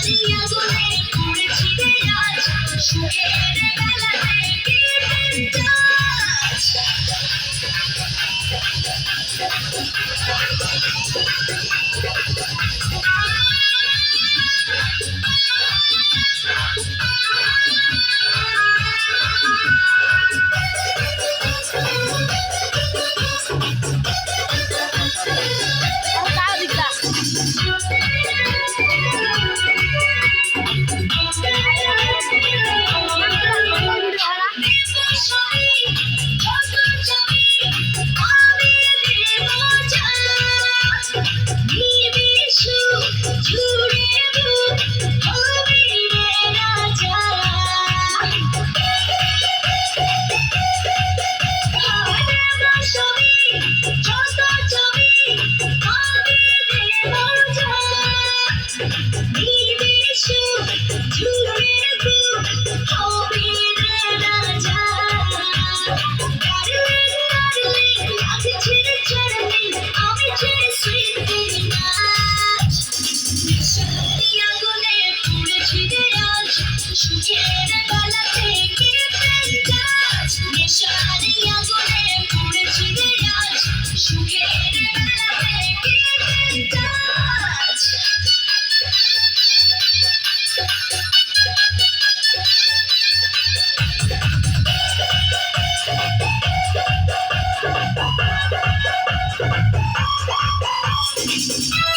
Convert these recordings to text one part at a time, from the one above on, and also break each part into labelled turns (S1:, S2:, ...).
S1: নেশারি আগুনে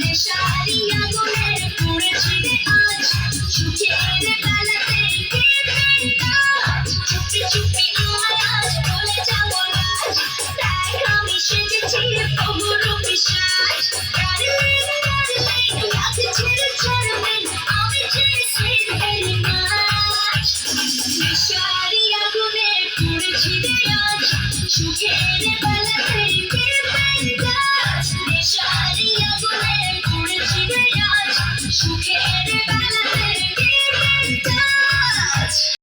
S1: নেশারি আগুনে পুড়েছি আজ সুখের